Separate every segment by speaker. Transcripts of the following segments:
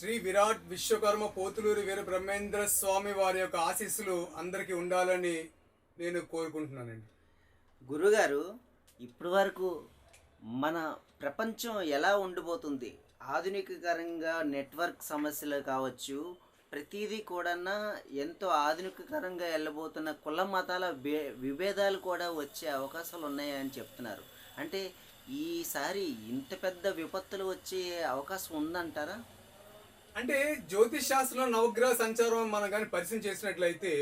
Speaker 1: శ్రీ విరాట్ విశ్వకర్మ పోతులూరి వీర బ్రహ్మేంద్ర స్వామి వారి యొక్క ఆశీస్సులు అందరికీ ఉండాలని నేను కోరుకుంటున్నానండి.
Speaker 2: గురుగారు ఇప్పటి వరకు మన ప్రపంచం ఎలా ఉండిపోతుంది? ఆధునికకరంగా నెట్వర్క్ సమస్యలు కావచ్చు ప్రతిదీ కూడా ఎంతో ఆధునికకరంగా వెళ్ళబోతున్న కుల మతాల విభేదాలు కూడా వచ్చే అవకాశాలు ఉన్నాయని చెప్తున్నారు. అంటే ఈసారి ఇంత పెద్ద విపత్తులు వచ్చే అవకాశం ఉందంటారా?
Speaker 1: అంటే జ్యోతిష్ శాస్త్రంలో నవగ్రహ సంచారం మనం కానీ పరిచయం చేసినట్లయితే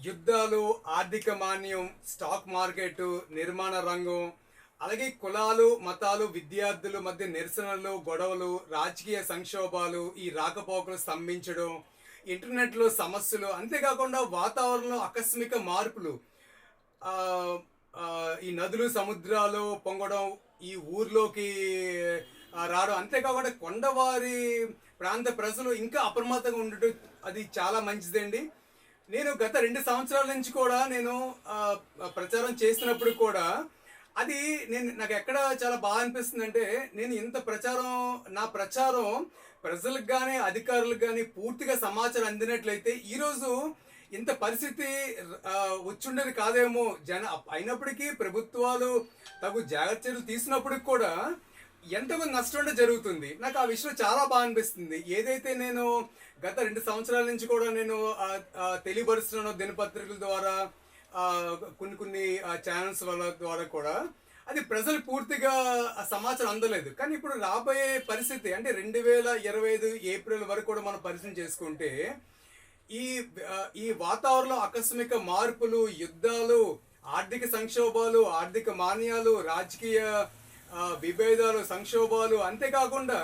Speaker 1: యుద్ధాలు ఆర్థిక మాన్యం స్టాక్ మార్కెట్ నిర్మాణ రంగం అలాగే కులాలు మతాలు విద్యార్థుల మధ్య నిరసనలు గొడవలు రాజకీయ సంక్షోభాలు ఈ రాకపోకలు స్తంభించడం ఇంటర్నెట్లో సమస్యలు అంతేకాకుండా వాతావరణంలో ఆకస్మిక మార్పులు. ఈ నదులు సముద్రాలు పొంగడం ఈ ఊర్లోకి రావడం అంతేకాకుండా కొండవారి ప్రాంత ప్రజలు ఇంకా అప్రమత్తంగా ఉండటం అది చాలా మంచిదండి. నేను గత రెండు సంవత్సరాల నుంచి కూడా నేను ప్రచారం చేసినప్పుడు కూడా అది నేను నాకు ఎక్కడ చాలా బాగా అనిపిస్తుంది అంటే నేను ఇంత ప్రచారం నా ప్రచారం ప్రజలకు కానీ అధికారులకు కానీ పూర్తిగా సమాచారం అందినట్లయితే ఈరోజు ఇంత పరిస్థితి ఆ, వచ్చుండేది కాదేమో. జన అయినప్పటికీ ప్రభుత్వాలు తగు జాగ్రత్త చర్యలు తీసినప్పటికి కూడా ఎంతమంది నష్టం జరుగుతుంది. నాకు ఆ విషయం చాలా బాగా అనిపిస్తుంది. ఏదైతే నేను గత రెండు సంవత్సరాల నుంచి కూడా నేను ఆ, తెలియపరుస్తున్నాను దినపత్రికల ద్వారా కొన్ని కొన్ని ఛానల్స్ వల్ల ద్వారా కూడా అది ప్రజలు పూర్తిగా సమాచారం అందలేదు. కానీ ఇప్పుడు రాబోయే పరిస్థితి అంటే రెండు వేల ఇరవై ఐదు ఏప్రిల్ వరకు కూడా మనం పరిశీలన చేసుకుంటే ఈ ఈ వాతావరణంలో ఆకస్మిక మార్పులు యుద్ధాలు ఆర్థిక సంక్షోభాలు ఆర్థిక మాన్యాలు రాజకీయ విభేదాలు సంక్షోభాలు అంతేకాకుండా